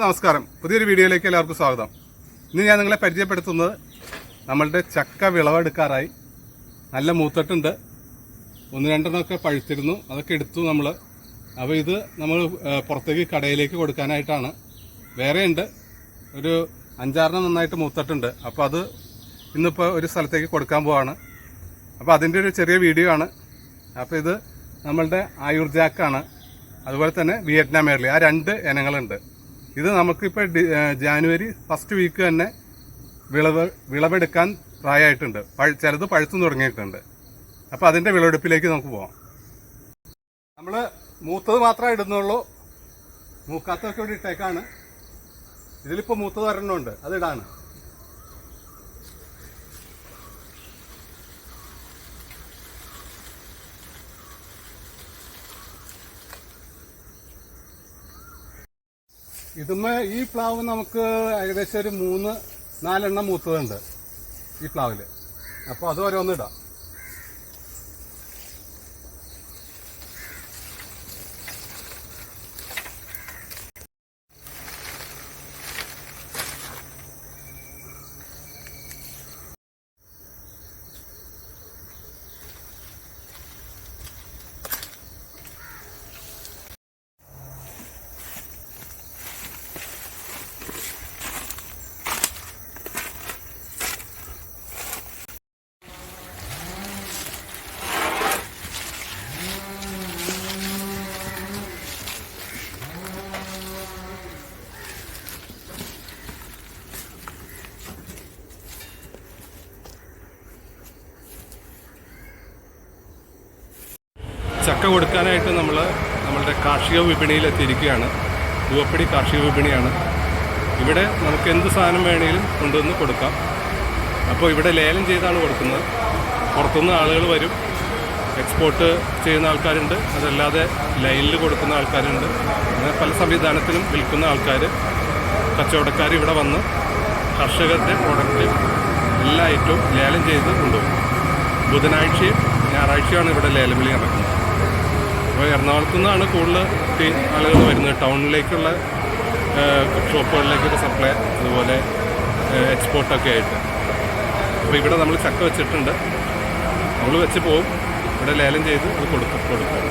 നമസ്കാരം. പുതിയൊരു വീഡിയോയിലേക്ക് എല്ലാവർക്കും സ്വാഗതം. ഇന്ന് ഞാൻ നിങ്ങളെ പരിചയപ്പെടുത്തുന്നത് നമ്മളുടെ ചക്ക വിളവെടുക്കാറായി നല്ല മൂത്തട്ടുണ്ട്. ഒന്ന് രണ്ടെണ്ണമൊക്കെ പഴുത്തിരുന്നു. അതൊക്കെ എടുത്തു നമ്മൾ അപ്പോൾ ഇത് നമ്മൾ പുറത്തേക്ക് കടയിലേക്ക് കൊടുക്കാനായിട്ടാണ്. വേറെയുണ്ട്. ഒരു അഞ്ചാറെണ്ണം നന്നായിട്ട് മൂത്തട്ടുണ്ട്. അപ്പോൾ അത് ഇന്നിപ്പോൾ ഒരു സ്ഥലത്തേക്ക് കൊടുക്കാൻ പോവാണ്. അപ്പോൾ അതിന്റെ ഒരു ചെറിയ വീഡിയോ ആണ്. അപ്പോൾ ഇത് നമ്മളുടെ ആയുർജാക്കാണ്. അതുപോലെ തന്നെ വിയറ്റ്നാം എയർലി. ആ രണ്ട് ഇനങ്ങളുണ്ട്. ഇത് നമുക്കിപ്പോൾ ജാനുവരി ഫസ്റ്റ് വീക്ക് തന്നെ വിളവ് വിളവെടുക്കാൻ പ്രായമായിട്ടുണ്ട് ചിലത് പഴുത്തു തുടങ്ങിയിട്ടുണ്ട്. അപ്പോൾ അതിന്റെ വിളവെടുപ്പിലേക്ക് നമുക്ക് പോവാം. നമ്മൾ മൂത്തത് മാത്രമേ ഇടുന്നുള്ളൂ. മൂക്കാത്തതൊക്കെ ഇവിടെ ഇട്ടേക്കാണ്. ഇതിലിപ്പോൾ മൂത്തത് ഒരെണ്ണമുണ്ട് അത് ഇടാണ് ഇതുമ്മേ ഈ പ്ലാവ് നമുക്ക് ഏകദേശം ഒരു മൂന്ന് നാലെണ്ണം മൂത്തതുണ്ട് ഈ പ്ലാവിൽ. അപ്പോൾ അത് ഓരോന്ന് ചക്ക കൊടുക്കാനായിട്ട് നമ്മൾ നമ്മളുടെ കാർഷിക വിപണിയിൽ എത്തിയിരിക്കുകയാണ്. പൂവപ്പടി കാർഷിക വിപണിയാണ്. ഇവിടെ നമുക്ക് എന്ത് സാധനം വേണമെങ്കിലും കൊണ്ടുവന്ന് കൊടുക്കാം. അപ്പോൾ ഇവിടെ ലേലം ചെയ്താണ് കൊടുക്കുന്നത്. പുറത്തുനിന്ന് ആളുകൾ വരും. എക്സ്പോർട്ട് ചെയ്യുന്ന ആൾക്കാരുണ്ട്. അതല്ലാതെ ലൈനിൽ കൊടുക്കുന്ന ആൾക്കാരുണ്ട്. അങ്ങനെ പല സംവിധാനത്തിലും വിൽക്കുന്ന ആൾക്കാർ കച്ചവടക്കാർ ഇവിടെ വന്ന് കർഷകരുടെ പ്രോഡക്റ്റ് എല്ലാ ഐറ്റവും ലേലം ചെയ്ത് കൊണ്ടുപോകും. ബുധനാഴ്ചയും ഞായറാഴ്ചയാണ് ഇവിടെ ലേലം വിളി നടക്കുന്നത്. അപ്പോൾ എറണാകുളത്തു നിന്നാണ് കൂടുതൽ ആളുകൾ വരുന്നത്. ടൗണിലേക്കുള്ള ഷോപ്പുകളിലേക്കൊക്കെ സപ്ലൈ അതുപോലെ എക്സ്പോർട്ടൊക്കെ ആയിട്ട്. അപ്പോൾ ഇവിടെ നമ്മൾ ചക്ക വെച്ചിട്ടുണ്ട്. നമ്മൾ വെച്ച് പോവും. ഇവിടെ ലേലം ചെയ്ത് അത് കൊടുക്കും കൊടുക്കും.